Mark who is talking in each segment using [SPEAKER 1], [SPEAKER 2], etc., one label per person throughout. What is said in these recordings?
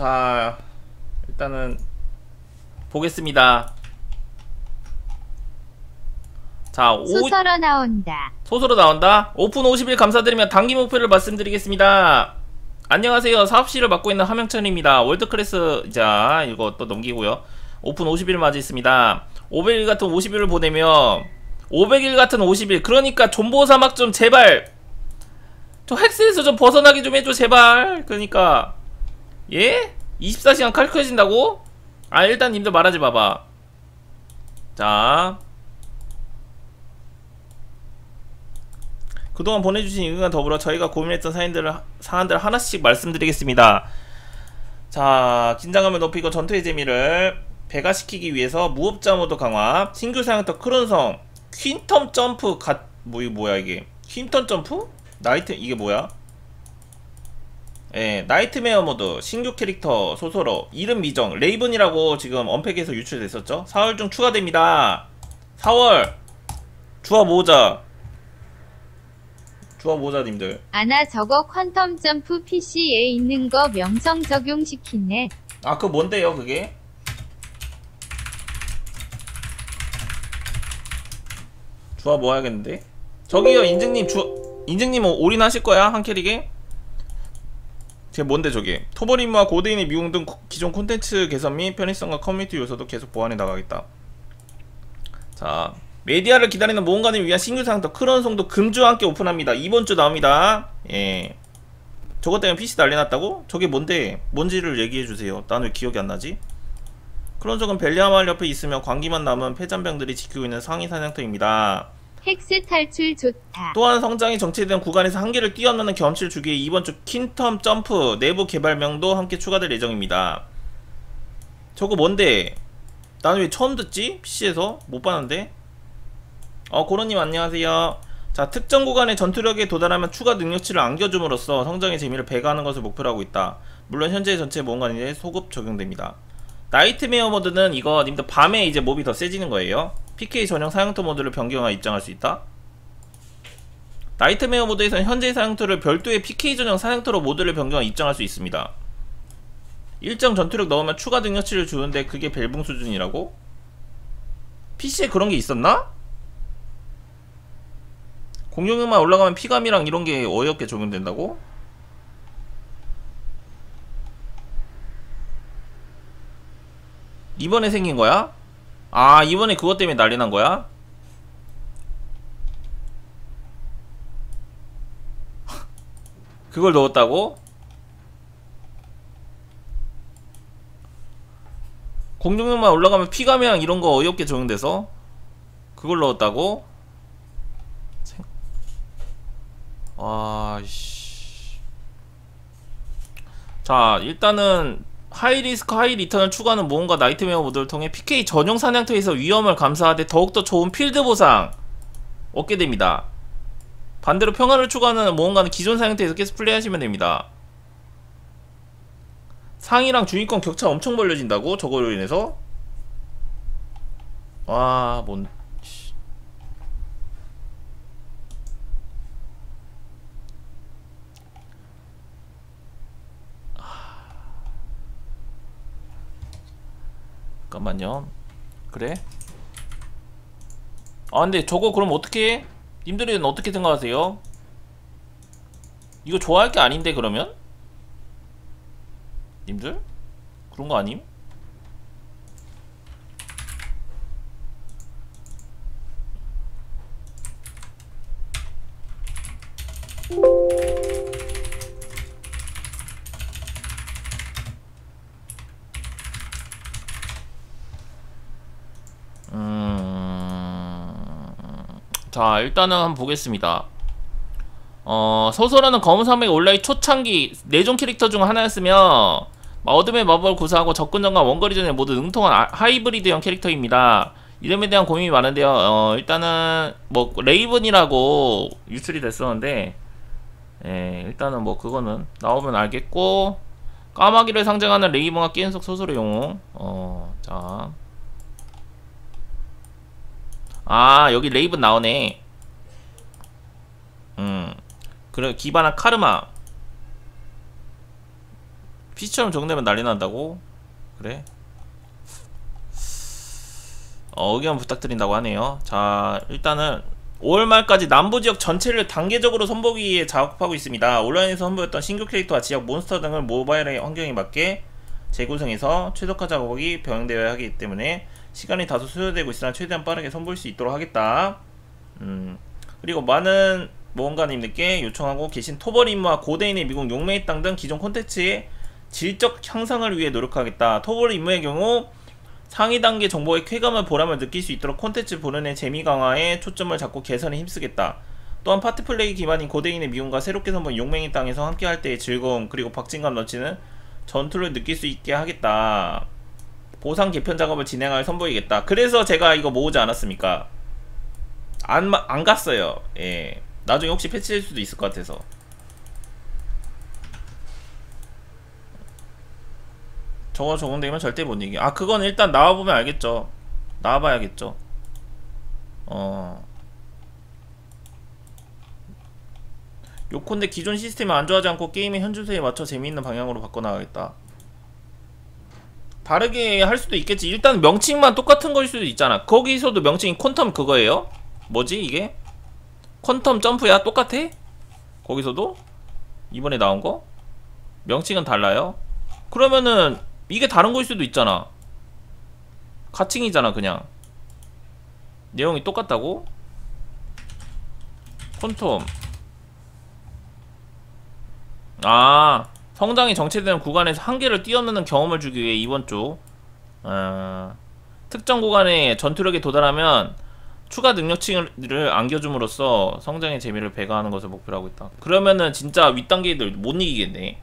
[SPEAKER 1] 자 일단은 보겠습니다. 자 오,
[SPEAKER 2] 소설어 나온다.
[SPEAKER 1] 소스로 나온다? 오픈 50일 감사드리며 단기 목표를 말씀드리겠습니다. 안녕하세요. 사업실을 맡고 있는 함영천입니다. 월드클래스 자 이거 또 넘기고요. 오픈 50일 맞이했습니다. 500일 같은 50일을 보내면 500일 같은 50일 그러니까 존보 사막 좀 제발. 저 헥스에서 좀 벗어나게 좀 해줘 제발. 그러니까 예? 24시간 칼퇴해진다고? 아 일단 님들 말하지 마봐 자 그동안 보내주신 의견과 더불어 저희가 고민했던 사연들을, 사안들을 하나씩 말씀드리겠습니다. 자, 긴장감을 높이고 전투의 재미를 배가시키기 위해서 무업자 모드 강화, 신규 사양터 크론성, 퀸텀 점프 갓, 뭐, 이거 뭐야, 이게? 퀸텀 점프? 나이트, 이게 뭐야? 예, 나이트메어 모드, 신규 캐릭터, 소설어, 이름 미정, 레이븐이라고 지금 언팩에서 유출됐었죠? 4월 중 추가됩니다. 4월! 주화 모으자. 주화 모자님들.
[SPEAKER 2] 아나 저거 퀀텀 점프 PC에 있는 거 명성 적용시키네.
[SPEAKER 1] 아, 그거 뭔데요, 그게? 주화 뭐 해야겠는데? 저기요, 인증님, 주, 인증님 뭐 올인하실 거야? 한 캐릭에? 제 뭔데, 저게? 토버림과 고대인의 미용 등 기존 콘텐츠 개선 및 편의성과 커뮤니티 요소도 계속 보완해 나가겠다. 자, 메디아를 기다리는 모험가를 위한 신규 상터 크런송도 금주와 함께 오픈합니다. 이번 주 나옵니다. 예. 저것 때문에 PC 난리 났다고? 저게 뭔데? 뭔지를 얘기해 주세요. 난 왜 기억이 안 나지? 크론속은 벨리아마을 옆에 있으며 광기만 남은 폐잔병들이 지키고 있는 상위 사냥터입니다.
[SPEAKER 2] 헥스 탈출 좋다.
[SPEAKER 1] 또한 성장이 정체된 구간에서 한계를 뛰어넘는 경험치를 주기 위해 이번 주 킨텀 점프 내부 개발명도 함께 추가될 예정입니다. 저거 뭔데? 나는 왜 처음 듣지? PC에서? 못 봤는데? 어, 고로님 안녕하세요. 자, 특정 구간의 전투력에 도달하면 추가 능력치를 안겨줌으로써 성장의 재미를 배가하는 것을 목표로 하고 있다. 물론 현재 전체 모험관에 소급 적용됩니다. 나이트메어 모드는 이거 님들 밤에 이제 몹이 더 세지는 거예요. PK 전용 사용터 모드를 변경하여 입장할 수 있다. 나이트메어 모드에서는 현재 사용터를 별도의 PK 전용 사용터로 모드를 변경하여 입장할 수 있습니다. 일정 전투력 넣으면 추가 능력치를 주는데 그게 벨붕 수준이라고? PC에 그런 게 있었나? 공룡음만 올라가면 피감이랑 이런 게 어이없게 적용된다고? 이번에 생긴 거야? 아 이번에 그것 때문에 난리 난 거야? 그걸 넣었다고? 공룡음만 올라가면 피감이랑 이런 거 어이없게 적용돼서 그걸 넣었다고? 아씨. 자, 일단은 하이리스크 하이리턴을 추구하는 모험가 나이트메어 모드를 통해 PK 전용 사냥터에서 위험을 감사하되 더욱더 좋은 필드 보상 얻게 됩니다. 반대로 평화를 추구하는 모험가는 기존 사냥터에서 계속 플레이하시면 됩니다. 상이랑 중위권 격차 엄청 벌려진다고? 저거로 인해서? 와, 뭔... 잠깐만요 그래? 아 근데 저거 그럼 어떻게 해? 님들은 어떻게 생각하세요? 이거 좋아할 게 아닌데 그러면? 님들? 그런 거 아님? 자 일단은 한번 보겠습니다. 어 소설하는 검은 산맥 온라인 초창기 내종 캐릭터 중 하나였으며 어둠의 마법을 구사하고 접근전과 원거리 전에 모두 능통한 아, 하이브리드형 캐릭터입니다. 이름에 대한 고민이 많은데요. 어 일단은 뭐 레이븐이라고 유출이 됐었는데 예 일단은 뭐 그거는 나오면 알겠고 까마귀를 상징하는 레이븐과 게임 속 소설의 영웅 어자 아 여기 레이븐 나오네 음 그래 기반한 카르마 PC처럼 적내면 난리 난다고? 그래? 어, 의견 부탁드린다고 하네요. 자, 일단은 5월 말까지 남부 지역 전체를 단계적으로 선보기 위해 작업하고 있습니다. 온라인에서 선보였던 신규 캐릭터와 지역 몬스터 등을 모바일의 환경에 맞게 재구성해서 최적화 작업이 병행되어야 하기 때문에 시간이 다소 소요되고 있으나 최대한 빠르게 선보일 수 있도록 하겠다. 음, 그리고 많은 모험가님들께 요청하고 계신 토벌 임무와 고대인의 미국 용매의 땅 등 기존 콘텐츠의 질적 향상을 위해 노력하겠다. 토벌 임무의 경우 상위 단계 정보의 쾌감을 보람을 느낄 수 있도록 콘텐츠 보는의 재미 강화에 초점을 잡고 개선에 힘쓰겠다. 또한 파티 플레이 기반인 고대인의 미움과 새롭게 선보인 용맹의 땅에서 함께할 때의 즐거움 그리고 박진감 넘치는 전투를 느낄 수 있게 하겠다. 보상 개편 작업을 진행할 선보이겠다. 그래서 제가 이거 모으지 않았습니까? 안, 마- 안 갔어요. 예. 나중에 혹시 패치될 수도 있을 것 같아서. 저거 적응되면 절대 못 이기. 아, 그건 일단 나와보면 알겠죠. 나와봐야겠죠. 어. 요컨대 기존 시스템을 안 좋아하지 않고 게임의 현주소에 맞춰 재미있는 방향으로 바꿔나가겠다. 다르게 할 수도 있겠지. 일단 명칭만 똑같은 거일 수도 있잖아. 거기서도 명칭이 퀀텀 그거예요? 뭐지 이게? 퀀텀 점프야? 똑같아? 거기서도? 이번에 나온 거? 명칭은 달라요? 그러면은 이게 다른 거일 수도 있잖아. 가칭이잖아 그냥. 내용이 똑같다고? 퀀텀 아 성장이 정체되는 구간에서 한계를 뛰어넘는 경험을 주기 위해 이번 주 아, 특정 구간의 전투력에 도달하면 추가 능력치를 안겨줌으로써 성장의 재미를 배가하는 것을 목표로 하고 있다. 그러면은 진짜 윗단계들 못 이기겠네.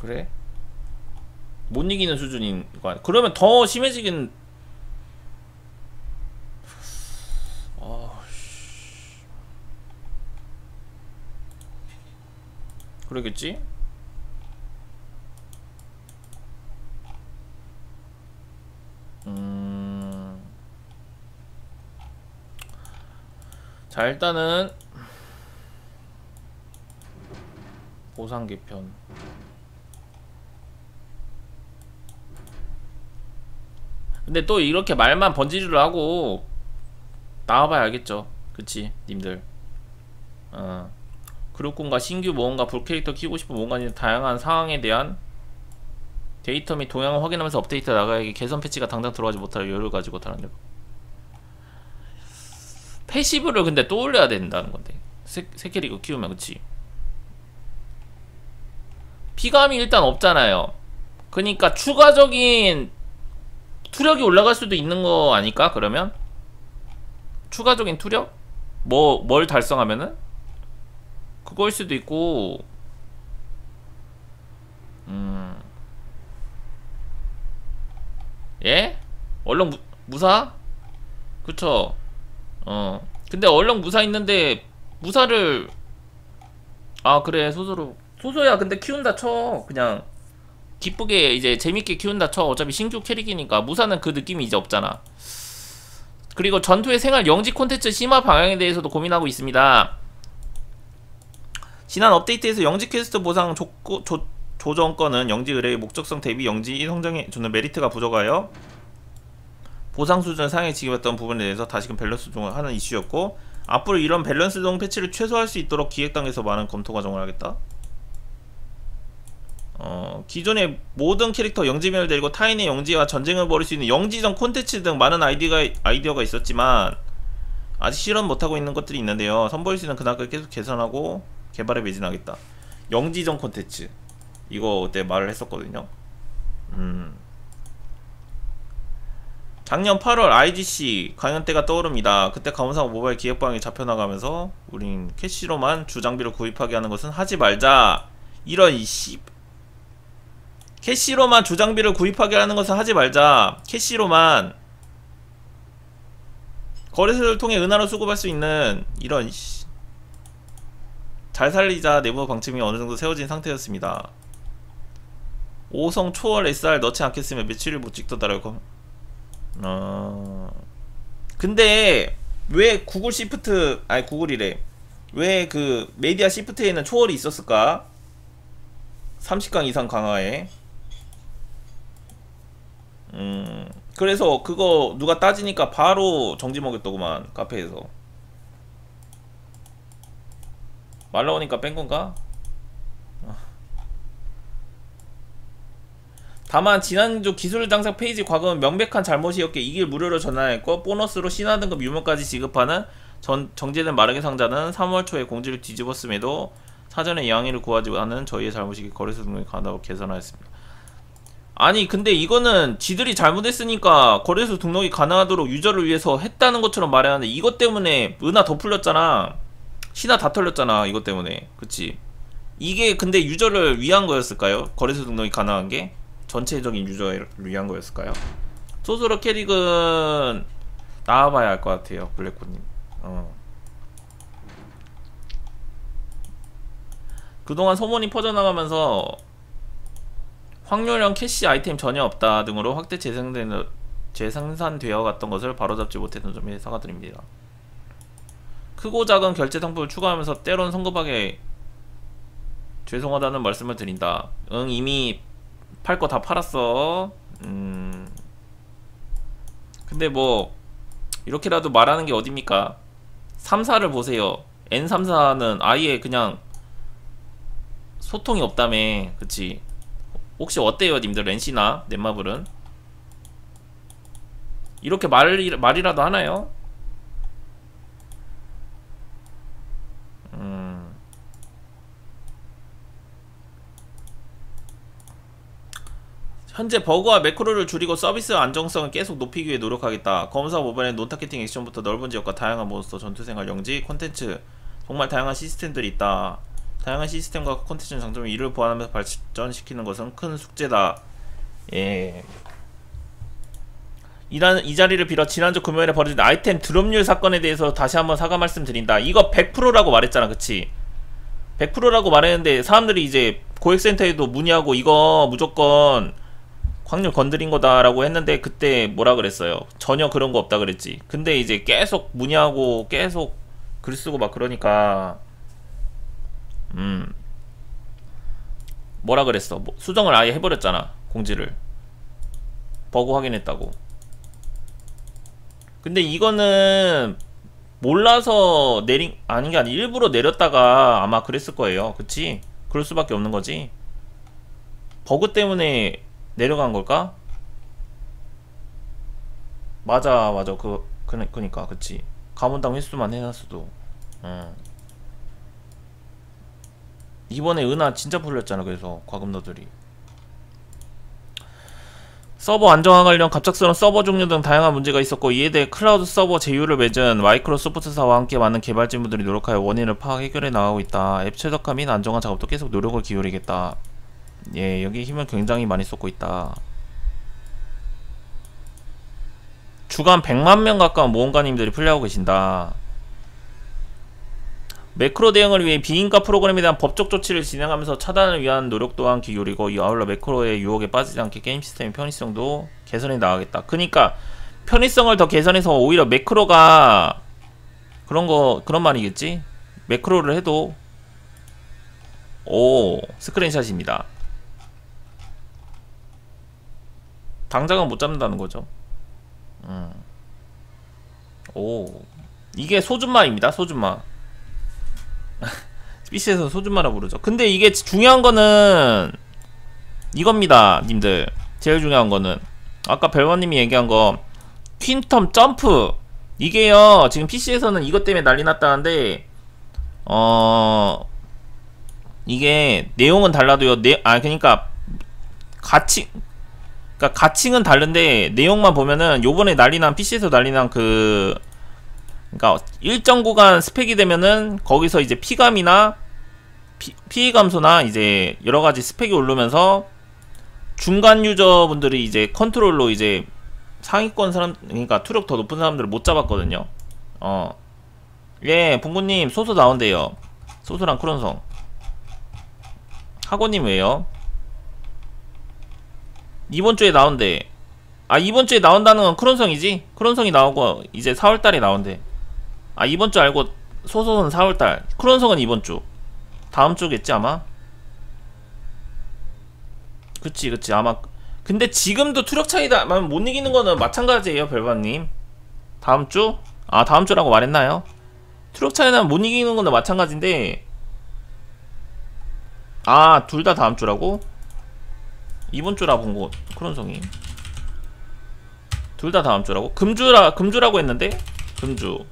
[SPEAKER 1] 그래? 못 이기는 수준인 거 아니야? 그러면 더 심해지긴 아, 그러겠지? 음. 자, 일단은 보상 개편. 근데 또 이렇게 말만 번지르르 하고 나와봐야 알겠죠. 그치, 님들. 어. 그룹군과 신규 모험가 불캐릭터 키우고 싶은 모험가님 다양한 상황에 대한 데이터 및 동향을 확인하면서 업데이트 나가기 개선 패치가 당장 들어가지 못할 여유를 가지고 다른 데 패시브를 근데 또 올려야 된다는 건데. 새, 새 캐릭터 키우면 그치? 피감이 일단 없잖아요. 그니까 추가적인 투력이 올라갈 수도 있는 거 아닐까 그러면? 추가적인 투력? 뭐 뭘 달성하면은 그거일 수도 있고 음. 예? 얼렁 무, 무사? 그쵸. 어. 근데 얼렁 무사 있는데 무사를 아 그래. 소소로 소소야. 근데 키운다 쳐. 그냥 기쁘게 이제 재밌게 키운다 쳐. 어차피 신규 캐릭이니까. 무사는 그 느낌이 이제 없잖아. 그리고 전투의 생활 영지 콘텐츠 심화 방향에 대해서도 고민하고 있습니다 지난 업데이트에서 영지 퀘스트 보상 조, 조, 조정권은 영지 의뢰의 목적성 대비 영지 성장에 주는 메리트가 부족하여 보상 수준을 상향해 지급했던 부분에 대해서 다시금 밸런스 조정을 하는 이슈였고 앞으로 이런 밸런스 조정 패치를 최소화할 수 있도록 기획당에서 많은 검토 과정을 하겠다. 어, 기존의 모든 캐릭터 영지면을 데리고 타인의 영지와 전쟁을 벌일 수 있는 영지전 콘텐츠 등 많은 아이디가, 아이디어가 있었지만 아직 실현 못하고 있는 것들이 있는데요. 선보일 수 있는 근학을 계속 개선하고 개발에 매진하겠다. 영지전 콘텐츠 이거 그때 말을 했었거든요. 음. 작년 8월 IGC 강연 때가 떠오릅니다. 그때 감사하고 모바일 기획방이 잡혀나가면서 우린 캐시로만 주장비를 구입하게 하는 것은 하지 말자. 이런 이씨 캐시로만 주장비를 구입하게 하는 것은 하지 말자. 캐시로만 거래소를 통해 은하로 수급할 수 있는 이런 씨. 잘 살리자 내부 방침이 어느 정도 세워진 상태였습니다. 5성 초월 SR 넣지 않겠으면 며칠을 못 찍더라고. 어. 근데 왜 구글 시프트 아니 구글이래. 왜 그 메디아 시프트에는 초월이 있었을까? 30강 이상 강화에 음 그래서 그거 누가 따지니까 바로 정지 먹였더구만 카페에서 말 나오니까 뺀 건가? 다만 지난주 기술 장사 페이지 과금은 명백한 잘못이었기에 이길 무료로 전환했고 보너스로 신화 등급 유무까지 지급하는 전, 정제된 마르게 상자는 3월 초에 공지를 뒤집었음에도 사전에 양해를 구하지 않은 저희의 잘못이기 거래소 등록이 가능하고 개선하였습니다. 아니 근데 이거는 지들이 잘못했으니까 거래소 등록이 가능하도록 유저를 위해서 했다는 것처럼 말하는데 이것 때문에 은하 더 풀렸잖아. 신화 다 털렸잖아 이것 때문에 그치 이게 근데 유저를 위한 거였을까요? 거래소 등록이 가능한 게? 전체적인 유저를 위한 거였을까요? 소스로 캐릭은 나와봐야 할 것 같아요 블랙코님 어. 그동안 소문이 퍼져나가면서 확률형 캐시 아이템 전혀 없다 등으로 확대 재생되는 재생산되어 갔던 것을 바로잡지 못했던 점에 사과드립니다. 크고 작은 결제 상품을 추가하면서 때론 성급하게 죄송하다는 말씀을 드린다. 응 이미 팔 거 다 팔았어. 음. 근데 뭐 이렇게라도 말하는 게 어딥니까? 3사를 보세요. N34는 아예 그냥 소통이 없다며. 그치? 혹시 어때요, 님들? NC나 넷마블은? 이렇게 말, 말이라도 하나요? 음. 현재 버그와 매크로를 줄이고 서비스 안정성을 계속 높이기 위해 노력하겠다. 검사 모바일의 논타겟팅 액션부터 넓은 지역과 다양한 몬스터, 전투생활, 영지, 콘텐츠 정말 다양한 시스템들이 있다. 다양한 시스템과 콘텐츠 장점을 이를 보완하면서 발전시키는 것은 큰 숙제다. 예. 이라는 이 자리를 빌어 지난주 금요일에 벌어진 아이템 드롭률 사건에 대해서 다시 한번 사과 말씀드린다. 이거 100%라고 말했잖아, 그치? 100%라고 말했는데 사람들이 이제 고액센터에도 문의하고 이거 무조건 확률 건드린 거다라고 했는데 그때 뭐라 그랬어요? 전혀 그런 거 없다 그랬지. 근데 이제 계속 문의하고 계속 글 쓰고 막 그러니까 음 뭐라 그랬어? 뭐 수정을 아예 해버렸잖아 공지를 버그 확인했다고. 근데 이거는 몰라서 내린 아닌 게 아니 일부러 내렸다가 아마 그랬을 거예요. 그치? 그럴 수밖에 없는 거지. 버그 때문에 내려간 걸까? 맞아 맞아. 그 그, 그니까 그치. 가문당 횟수만 해놨어도. 어. 이번에 은하 진짜 풀렸잖아 그래서. 과금너들이. 서버 안정화 관련 갑작스러운 서버 종류 등 다양한 문제가 있었고 이에 대해 클라우드 서버 제휴를 맺은 마이크로소프트사와 함께 많은 개발진분들이 노력하여 원인을 파악 해결해 나가고 있다. 앱 최적화 및 안정화 작업도 계속 노력을 기울이겠다 예, 여기 힘을 굉장히 많이 쏟고 있다. 주간 100만 명 가까운 모험가님들이 플레이하고 계신다. 매크로 대응을 위해 비인가 프로그램에 대한 법적 조치를 진행하면서 차단을 위한 노력 또한 기울이고 이 아울러 매크로의 유혹에 빠지지 않게 게임 시스템의 편의성도 개선해 나가겠다. 그니까 편의성을 더 개선해서 오히려 매크로가 그런 거 그런 말이겠지? 매크로를 해도 오 스크린샷입니다. 당장은 못 잡는다는 거죠. 음. 오 이게 소준마입니다. 소준마. 스피시에서 소준마라 부르죠. 근데 이게 중요한 거는 이겁니다, 님들. 제일 중요한 거는 아까 벨버님이 얘기한 거 퀸텀 점프 이게요 지금 PC에서는 이것 때문에 난리 났다는데 어 이게 내용은 달라도요 내, 아 그니까 같이 그러니까 가칭은 다른데 내용만 보면은 요번에 난리난 PC에서 난리난 그 그러니까 일정 구간 스펙이 되면은 거기서 이제 피감이나 피, 피해 감소나 이제 여러 가지 스펙이 오르면서 중간 유저분들이 이제 컨트롤로 이제 상위권 사람 그러니까 투력 더 높은 사람들을 못 잡았거든요. 어. 예, 봉구님 소소 나온대요. 소소랑 크론성. 학원님 왜요? 이번 주에 나온대. 아 이번 주에 나온다는 건 크론성이지? 크론성이 나오고 이제 4월달에 나온대. 아 이번 주 알고 소속은 4월달 크론성은 이번 주 다음 주겠지 아마 그치 그치 아마 근데 지금도 투력 차이다 만 못 이기는 거는 마찬가지예요 별반님 다음 주? 아 다음 주라고 말했나요? 투력 차이나 못 이기는 거는 마찬가지인데 아 둘 다 다음 주라고? 이번 주라 본거 크론성이. 둘 다 다음 주라고? 금주라 금주라고 했는데? 금주.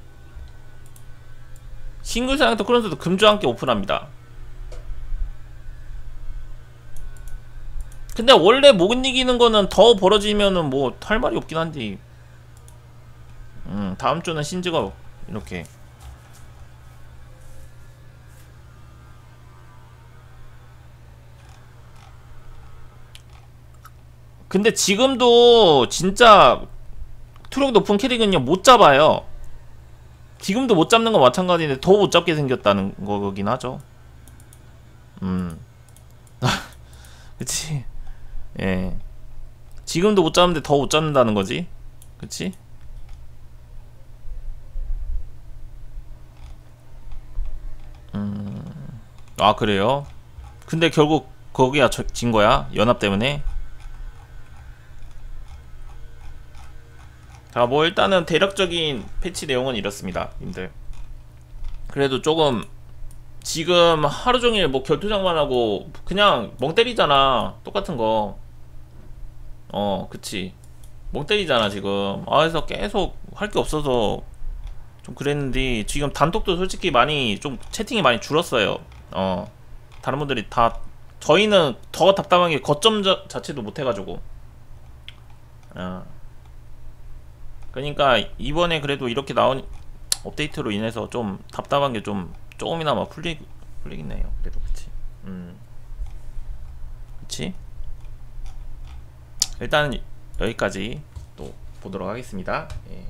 [SPEAKER 1] 싱글 사양도 크론스도 금주와 함께 오픈합니다. 근데 원래 못 이기는 거는 더 벌어지면은 뭐 할 말이 없긴 한데. 음 다음 주는 신즈가 이렇게 근데 지금도 진짜 투력 높은 캐릭은요 못 잡아요. 지금도 못 잡는 건 마찬가지인데 더 못 잡게 생겼다는 거긴 하죠. 음. 그치? 예. 지금도 못 잡는데 더 못 잡는다는 거지? 그치? 음아 그래요? 근데 결국 거기야 저- 진 거야? 연합 때문에 자, 뭐 일단은 대략적인 패치 내용은 이렇습니다, 님들. 그래도 조금 지금 하루 종일 뭐 결투장만 하고 그냥 멍 때리잖아. 똑같은 거. 어, 그치. 멍 때리잖아, 지금. 아, 그래서 계속 할 게 없어서 좀 그랬는데 지금 단톡도 솔직히 많이 좀 채팅이 많이 줄었어요. 어. 다른 분들이 다 저희는 더 답답한 게 거점 자, 자체도 못 해가지고. 어. 그러니까 이번에 그래도 이렇게 나온 업데이트로 인해서 좀 답답한 게 좀 조금이나마 풀리 풀리긴 해요. 그래도 그치. 음. 그치? 일단 여기까지 또 보도록 하겠습니다. 예.